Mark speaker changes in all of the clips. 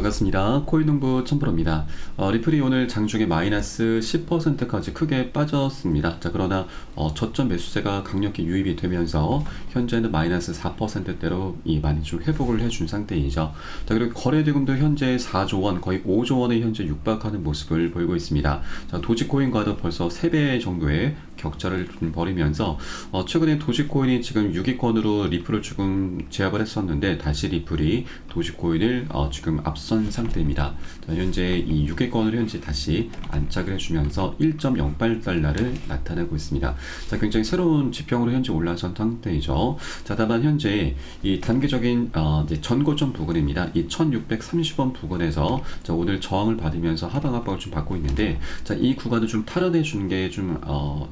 Speaker 1: 반갑습니다. 코인농부 천프로입니다. 어, 리플이 오늘 장중에 마이너스 10%까지 크게 빠졌습니다. 자, 그러나 어, 저점 매수세가 강력히 유입이 되면서 현재는 마이너스 4%대로 이 많이 좀 회복을 해준 상태이죠. 자, 그리고 거래대금도 현재 4조 원, 거의 5조 원에 현재 육박하는 모습을 보이고 있습니다. 자, 도지코인과도 벌써 3배 정도의 격차를 좀 벌이면서 어, 최근에 도지코인이 지금 6위권으로 리플을 조금 제압을 했었는데 다시 리플이 도지코인을 어, 지금 앞선 상태입니다. 자, 현재 이 6위권을 현재 다시 안착을 해주면서 1.08달러를 나타내고 있습니다. 자, 굉장히 새로운 지평으로 현재 올라선 상태이죠. 자, 다만 현재 이 단계적인 어, 전고점 부근입니다. 이 1630원 부근에서 자, 오늘 저항을 받으면서 하방 압박을 좀 받고 있는데 자, 이 구간을 좀 탈환해 주는 게좀 어,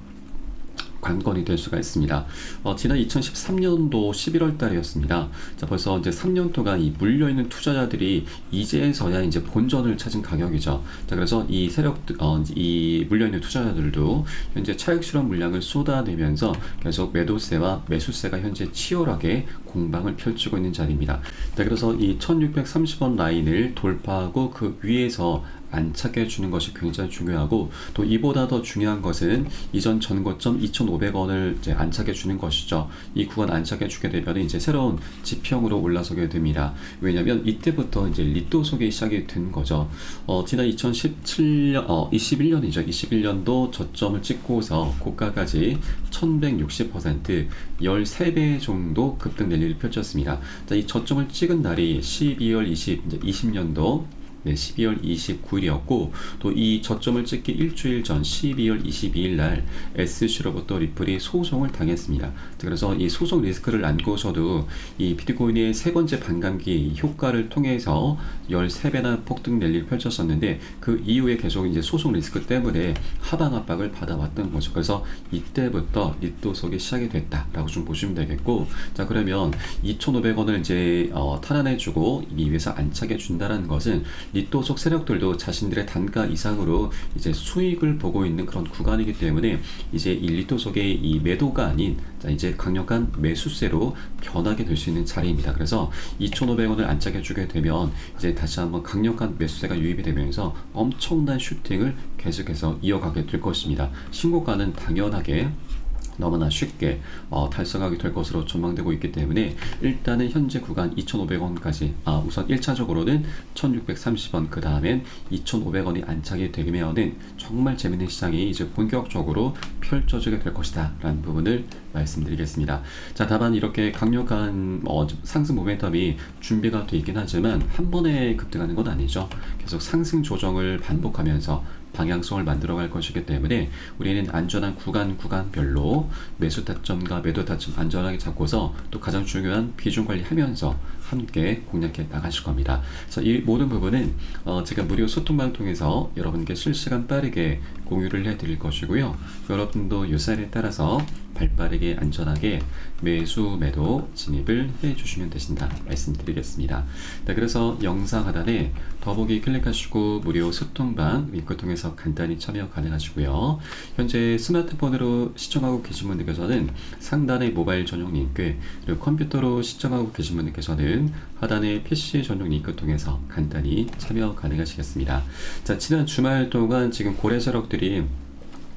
Speaker 1: 관건이 될 수가 있습니다. 어, 지난 2013년도 11월 달이었습니다. 자, 벌써 이제 3년 동안 이 물려있는 투자자들이 이제서야 이제 본전을 찾은 가격이죠. 자, 그래서 이 세력, 어, 이 물려있는 투자자들도 현재 차익 실험 물량을 쏟아내면서 계속 매도세와 매수세가 현재 치열하게 공방을 펼치고 있는 자리입니다. 자, 그래서 이 1630원 라인을 돌파하고 그 위에서 안착해 주는 것이 굉장히 중요하고 또 이보다 더 중요한 것은 이전 전고점 2,500원을 이제 안착해 주는 것이죠. 이 구간 안착해 주게 되면 이제 새로운 지평으로 올라서게 됩니다. 왜냐하면 이때부터 이제 리또 속에 시작이 된 거죠. 어, 지난 2017년, 어, 21년이죠. 21년도 저점을 찍고서 고가까지 1160% 13배 정도 급등 랠리를 펼쳤습니다. 자, 이 저점을 찍은 날이 12월 20, 이제 20년도 네, 12월 29일이었고 또 이 저점을 찍기 일주일 전 12월 22일 날 SC로부터 리플이 소송을 당했습니다. 그래서 이 소송 리스크를 안고서도 이 비트코인의 세 번째 반감기 효과를 통해서 13배나 폭등 랠리를 펼쳤었는데 그 이후에 계속 이제 소송 리스크 때문에 하방 압박을 받아왔던 거죠. 그래서 이때부터 리또속이 시작이 됐다라고 좀 보시면 되겠고 자 그러면 2,500원을 이제 어, 탈환해주고 이 위에서 안착해 준다는 것은 리또 속 세력들도 자신들의 단가 이상으로 이제 수익을 보고 있는 그런 구간이기 때문에 이제 이 리또 속의 이 매도가 아닌 자 이제 강력한 매수세로 변하게 될 수 있는 자리입니다. 그래서 2,500원을 안착해 주게 되면 이제 다시 한번 강력한 매수세가 유입이 되면서 엄청난 슈팅을 계속해서 이어가게 될 것입니다. 신고가는 당연하게 너무나 쉽게 어, 달성하게 될 것으로 전망되고 있기 때문에 일단은 현재 구간 2,500원까지 아, 우선 1차적으로는 1,630원 그 다음엔 2,500원이 안착이 되면은 정말 재밌는 시장이 이제 본격적으로 펼쳐지게 될 것이다 라는 부분을 말씀드리겠습니다. 자 다만 이렇게 강력한 어, 상승 모멘텀이 준비가 되어 있긴 하지만 한 번에 급등하는 건 아니죠. 계속 상승 조정을 반복하면서 방향성을 만들어 갈 것이기 때문에 우리는 안전한 구간 구간별로 매수 타점과 매도 타점 안전하게 잡고서 또 가장 중요한 비중 관리하면서 함께 공략해 나가실 겁니다. 그래서 이 모든 부분은 어 제가 무료 소통방 통해서 여러분께 실시간 빠르게 공유를 해드릴 것이고요. 여러분도 요사에 따라서 발빠르게 안전하게 매수 매도 진입을 해 주시면 되신다 말씀드리겠습니다. 네, 그래서 영상 하단에 더보기 클릭하시고 무료 소통방 링크 통해서 간단히 참여 가능하시고요. 현재 스마트폰으로 시청하고 계신 분들께서는 상단의 모바일 전용 링크 그리고 컴퓨터로 시청하고 계신 분들께서는 하단의 PC 전용 링크 통해서 간단히 참여 가능하시겠습니다. 자 지난 주말 동안 지금 고래 세력들이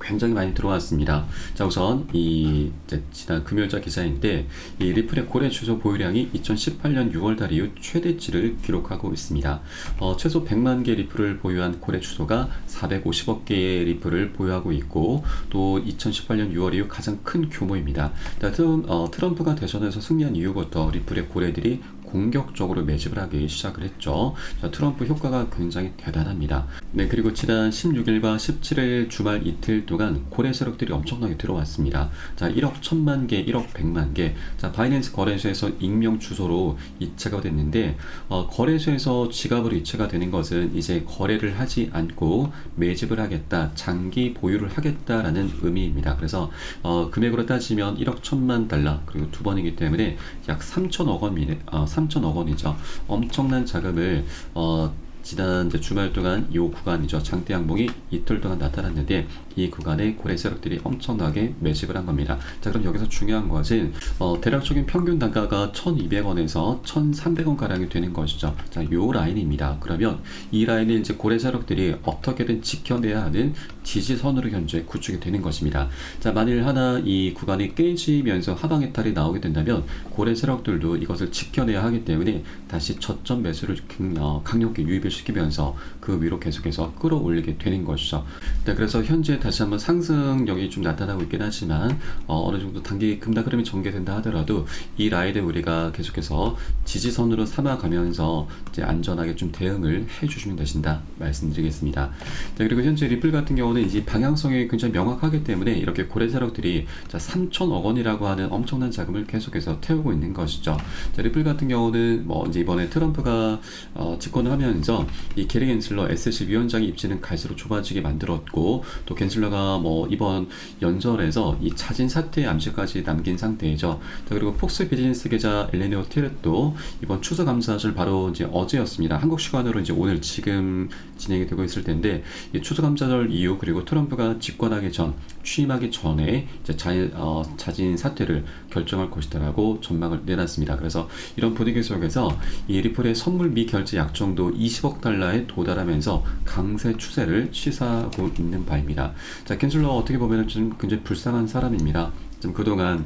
Speaker 1: 굉장히 많이 들어왔습니다. 자, 우선 이 지난 금요일자 기사인데 이 리플의 고래 주소 보유량이 2018년 6월 달 이후 최대치를 기록하고 있습니다. 어, 최소 100만 개 리플을 보유한 고래 주소가 450억 개의 리플을 보유하고 있고 또 2018년 6월 이후 가장 큰 규모입니다. 트럼, 어, 트럼프가 대선에서 승리한 이후부터 리플의 고래들이 공격적으로 매집을 하기 시작을 했죠. 자, 트럼프 효과가 굉장히 대단합니다. 네, 그리고 지난 16일과 17일 주말 이틀 동안 고래 세력들이 엄청나게 들어왔습니다. 자, 1억 1000만 개, 1억 100만 개. 자, 바이낸스 거래소에서 익명 주소로 이체가 됐는데 어, 거래소에서 지갑으로 이체가 되는 것은 이제 거래를 하지 않고 매집을 하겠다, 장기 보유를 하겠다라는 의미입니다. 그래서 어, 금액으로 따지면 1억 1000만 달러 그리고 두 번이기 때문에 약 3천억 원 어, 3 천억 원이죠. 엄청난 자금을 어, 지난 이제 주말 동안 이 구간이죠. 장대 양봉이 이틀 동안 나타났는데 이 구간에 고래 세력들이 엄청나게 매집을 한 겁니다. 자, 그럼 여기서 중요한 것은 어, 대략적인 평균 단가가 1,200원에서 1,300원 가량이 되는 것이죠. 자, 요 라인입니다. 그러면 이 라인을 이제 고래 세력들이 어떻게든 지켜내야 하는 지지선으로 현재 구축이 되는 것입니다. 자, 만일 하나 이 구간이 깨지면서 하방 해탈이 나오게 된다면 고래 세력들도 이것을 지켜내야 하기 때문에 다시 저점 매수를 강- 어, 강력히 유입을 시키면서 그 위로 계속해서 끌어올리게 되는 것이죠. 네, 그래서 현재 다시 한번 상승력이 좀 나타나고 있긴 하지만 어, 어느 정도 단기 급락 흐름이 전개된다 하더라도 이 라인을 우리가 계속해서 지지선으로 삼아가면서 이제 안전하게 좀 대응을 해주시면 되신다 말씀드리겠습니다. 자, 그리고 현재 리플 같은 경우는 이제 방향성이 굉장히 명확하기 때문에 이렇게 고래 세력들이 자, 3천억 원이라고 하는 엄청난 자금을 계속해서 태우고 있는 것이죠. 자, 리플 같은 경우는 뭐 이제 이번에 트럼프가 어, 집권을 하면서 이 게리 겐슬러 SC 위원장의 입지는 갈수록 좁아지게 만들었고 또 겐슬러가 뭐 이번 연설에서 이 자진 사퇴 암시까지 남긴 상태이죠. 자, 그리고 폭스 비즈니스 계좌 엘레니오 티렛도 이번 추석 감사절 바로 이제 어제였습니다. 한국 시간으로 이제 오늘 지금 진행이 되고 있을 텐데 이 추석 감사절 이후 그리고 트럼프가 집권하기 전 취임하기 전에 이제 자, 어, 자진 사퇴를 결정할 것이다라고 전망을 내놨습니다. 그래서 이런 분위기 속에서 이 리플의 선물 미결제 약정도 20억 달러에 도달하면서 강세 추세를 시사하고 있는 바입니다. 자, 캔슬러 어떻게 보면 좀 굉장히 불쌍한 사람입니다. 좀 그동안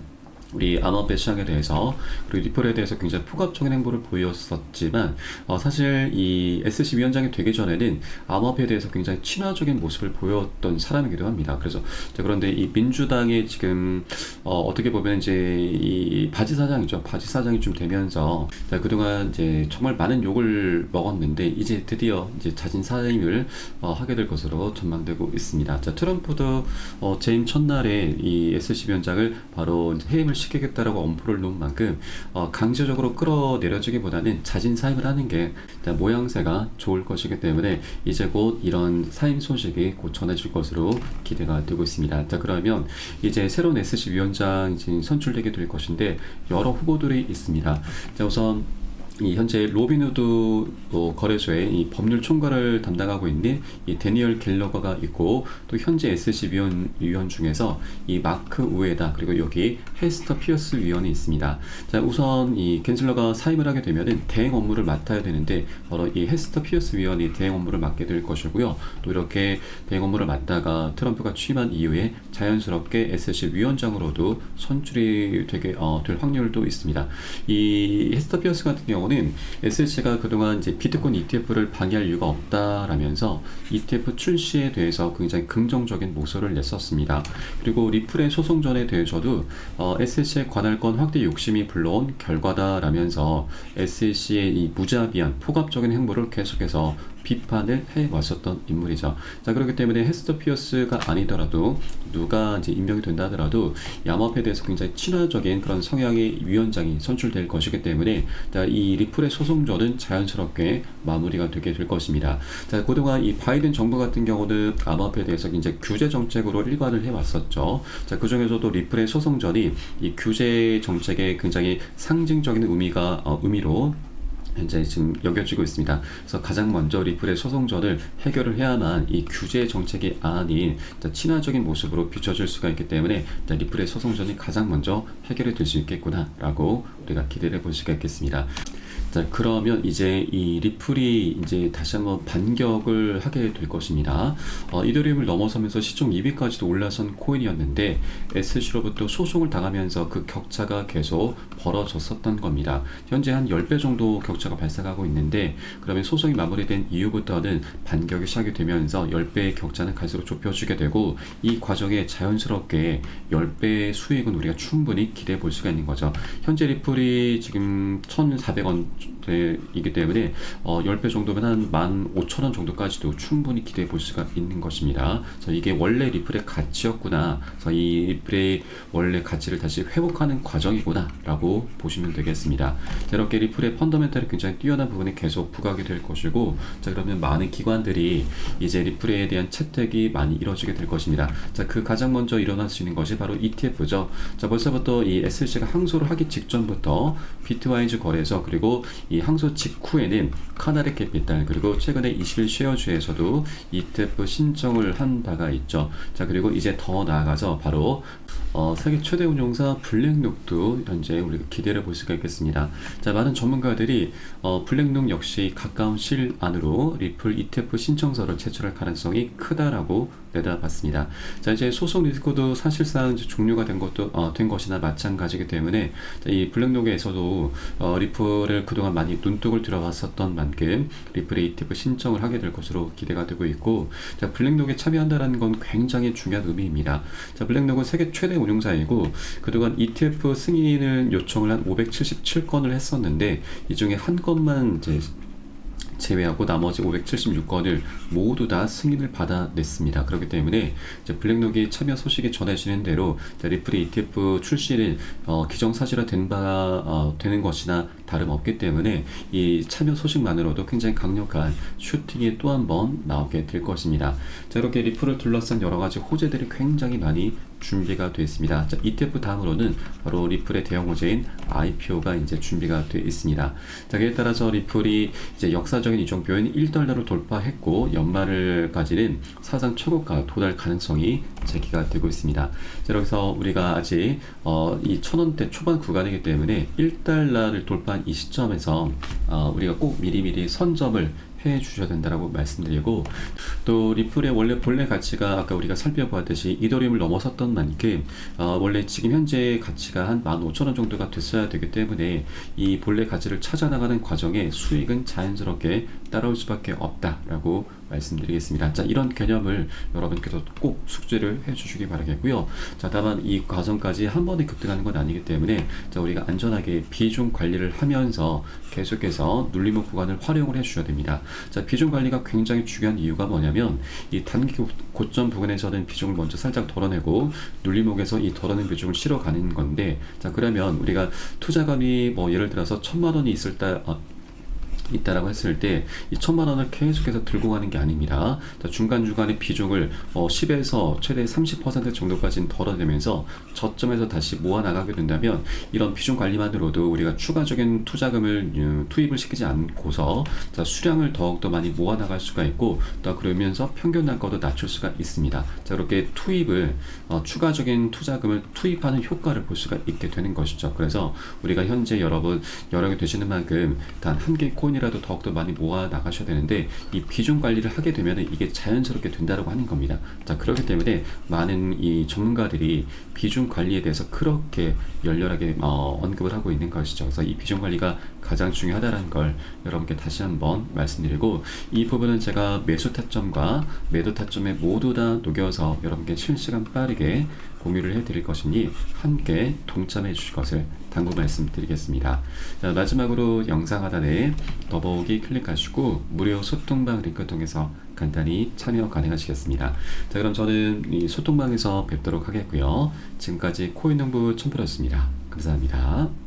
Speaker 1: 우리 암호화폐 시장에 대해서 그리고 리플에 대해서 굉장히 포괄적인 행보를 보였었지만 어, 사실 이 SC 위원장이 되기 전에는 암호화폐에 대해서 굉장히 친화적인 모습을 보였던 사람이기도 합니다. 그래서 자, 그런데 이 민주당의 지금 어, 떻게 보면 이제 이 바지 사장이죠. 바지 사장이 좀 되면서 자, 그동안 이제 정말 많은 욕을 먹었는데 이제 드디어 이제 자진 사임을 어, 하게 될 것으로 전망되고 있습니다. 자, 트럼프도 어, 재임 첫날에 이 SC 위원장을 바로 해임을 시 키겠다라고 엄포를 놓은 만큼 어, 강제적으로 끌어내려지기보다는 자진 사임을 하는 게 자, 모양새가 좋을 것이기 때문에 이제 곧 이런 사임 소식이 곧 전해질 것으로 기대가 되고 있습니다. 자 그러면 이제 새로운 SC 위원장이 지금 선출되게 될 것인데 여러 후보들이 있습니다. 자 우선 이 현재 로빈후드 어, 거래소의 이 법률 총괄을 담당하고 있는 이 데니얼 갤러거가 있고 또 현재 SC 위원 위원 중에서 이 마크 우에다 그리고 여기 헤스터 피어스 위원이 있습니다. 자 우선 이 겐슬러가 사임을 하게 되면은 대행 업무를 맡아야 되는데 바로 이 헤스터 피어스 위원이 대행 업무를 맡게 될 것이고요. 또 이렇게 대행 업무를 맡다가 트럼프가 취임한 이후에 자연스럽게 SC 위원장으로도 선출이 되게 어, 될 확률도 있습니다. 이 헤스터 피어스 같은 경우 는 SC가 그동안 이제 비트코인 ETF를 방해할 이유가 없다라면서 ETF 출시에 대해서 굉장히 긍정적인 목소리를 냈었습니다. 그리고 리플의 소송전에 대해서도 어, SC의 관할권 확대 욕심이 불러온 결과다라면서 SC의 이 무자비한 포괄적인 행보를 계속해서 비판을 해 왔었던 인물이죠. 자 그렇기 때문에 헤스터 피어스가 아니더라도 누가 이제 임명이 된다 하더라도 야마페에 대해서 굉장히 친화적인 그런 성향의 위원장이 선출될 것이기 때문에 자, 이 리플의 소송전은 자연스럽게 마무리가 되게 될 것입니다. 자 그동안 이 바이든 정부 같은 경우는 암호화폐에 대해서 이제 규제 정책으로 일관을 해왔었죠. 자 그중에서도 리플의 소송전이 이 규제 정책의 굉장히 상징적인 의미가 어, 의미로 현재 지금 여겨지고 있습니다. 그래서 가장 먼저 리플의 소송전을 해결을 해야만 이 규제 정책이 아닌 자, 친화적인 모습으로 비춰질 수가 있기 때문에 자, 리플의 소송전이 가장 먼저 해결이 될 수 있겠구나라고 우리가 기대를 볼 수가 있겠습니다. 자, 그러면 이제 이 리플이 이제 다시 한번 반격을 하게 될 것입니다. 어, 이더리움을 넘어서면서 시총 2위까지도 올라선 코인이었는데 SC로부터 소송을 당하면서 그 격차가 계속 벌어졌었던 겁니다. 현재 한 10배 정도 격차가 발생하고 있는데 그러면 소송이 마무리된 이후부터는 반격이 시작이 되면서 10배의 격차는 갈수록 좁혀지게 되고 이 과정에 자연스럽게 10배의 수익은 우리가 충분히 기대해 볼 수가 있는 거죠. 현재 리플이 지금 1,400원 이기 때문에 어, 10배 정도면 한 15,000원 정도까지도 충분히 기대해 볼 수가 있는 것입니다. 그래서 이게 원래 리플의 가치였구나. 그래서 이 리플의 원래 가치를 다시 회복하는 과정이구나 라고 보시면 되겠습니다. 자, 이렇게 리플의 펀더멘탈이 굉장히 뛰어난 부분이 계속 부각이 될 것이고 자 그러면 많은 기관들이 이제 리플에 대한 채택이 많이 이루어지게 될 것입니다. 자 그 가장 먼저 일어날 수 있는 것이 바로 ETF죠. 자 벌써부터 이 SC가 항소를 하기 직전부터 비트와이즈 거래소 그리고 이 항소 직후에는 카나리 캐피탈 그리고 최근에 21 쉐어주에서도 ETF 신청을 한 바가 있죠. 자 그리고 이제 더 나아가서 바로 어, 세계 최대 운용사 블랙록도 현재 우리가 기대를 볼 수가 있겠습니다. 자 많은 전문가들이 어, 블랙록 역시 가까운 시일 안으로 리플 ETF 신청서를 제출할 가능성이 크다라고 내다봤습니다. 자 이제 소송 리스크도 사실상 종료가 된 것도 어, 된 것이나 마찬가지이기 때문에 자, 이 블랙록에서도 어, 리플을 그동안 많이 눈독을 들어왔었던 만큼 ETF 신청을 하게 될 것으로 기대가 되고 있고 자 블랙록에 참여한다는 건 굉장히 중요한 의미입니다. 자 블랙록은 세계 최대 운용사이고 그동안 ETF 승인을 요청을 한 577건을 했었는데 이 중에 한 건만 이제 제외하고 나머지 576건을 모두 다 승인을 받아냈습니다. 그렇기 때문에 블랙록이 참여 소식이 전해지는 대로 리플의 ETF 출시를 어, 기정사실화 된 바, 어, 되는 것이나 다름없기 때문에 이 참여 소식만으로도 굉장히 강력한 슈팅이 또 한 번 나오게 될 것입니다. 자, 이렇게 리플을 둘러싼 여러 가지 호재들이 굉장히 많이 준비가 되어 있습니다. 자, ETF 다음으로는 바로 리플의 대형 호재인 IPO가 이제 준비가 되어 있습니다. 자, 그에 따라서 리플이 이제 역사적인 이정표인 1달러를 돌파했고 연말을까지는 사상 최고가 도달 가능성이 제기가 되고 있습니다. 자, 여기서 우리가 아직 어, 이 천원대 초반 구간이기 때문에 1달러를 돌파 한 이 시점에서 어, 우리가 꼭 미리미리 선점을 해 주셔야 된다라고 말씀드리고 또 리플의 원래 본래 가치가 아까 우리가 살펴보았듯이 이더리움을 넘어섰던 만큼 어, 원래 지금 현재 가치가 한 15,000원 정도가 됐어야 되기 때문에 이 본래 가치를 찾아나가는 과정에 수익은 자연스럽게 따라올 수밖에 없다라고 말씀드리겠습니다. 자, 이런 개념을 여러분께서 꼭 숙지를 해 주시기 바라겠고요. 자, 다만 이 과정까지 한 번에 급등하는 건 아니기 때문에 자, 우리가 안전하게 비중 관리를 하면서 계속해서 눌림목 구간을 활용을 해 주셔야 됩니다. 자, 비중 관리가 굉장히 중요한 이유가 뭐냐면 이 단기 고- 고점 부근에서는 비중을 먼저 살짝 덜어내고 눌림목에서 이 덜어낸 비중을 실어가는 건데 자, 그러면 우리가 투자감이 뭐 예를 들어서 천만 원이 있을 때 어, 있다라고 했을 때 이 천만 원을 계속해서 들고 가는 게 아닙니다. 자, 중간 중간에 비중을 어, 10에서 최대 30% 정도까지는 덜어내면서 저점에서 다시 모아 나가게 된다면 이런 비중 관리만으로도 우리가 추가적인 투자금을 음, 투입을 시키지 않고서 자, 수량을 더욱 더 많이 모아 나갈 수가 있고 또 그러면서 평균 단가도 낮출 수가 있습니다. 자, 그렇게 투입을 어, 추가적인 투자금을 투입하는 효과를 볼 수가 있게 되는 것이죠. 그래서 우리가 현재 여러분 여러 개 되시는 만큼 단 한개 코인 이라도 더욱더 많이 모아 나가셔야 되는데 이 비중 관리를 하게 되면 이게 자연스럽게 된다고 하는 겁니다. 자 그렇기 때문에 많은 이 전문가들이 비중 관리에 대해서 그렇게 열렬하게 어, 언급을 하고 있는 것이죠. 그래서 이 비중 관리가 가장 중요하다는 걸 여러분께 다시 한번 말씀드리고 이 부분은 제가 매수 타점과 매도 타점에 모두 다 녹여서 여러분께 실시간 빠르게 공유를 해드릴 것이니 함께 동참해 주실 것을 당부 말씀드리겠습니다. 자, 마지막으로 영상 하단에 더보기 클릭하시고 무료 소통방 링크 통해서 간단히 참여 가능하시겠습니다. 자, 그럼 저는 이 소통방에서 뵙도록 하겠고요. 지금까지 코인농부 첨프였습니다. 감사합니다.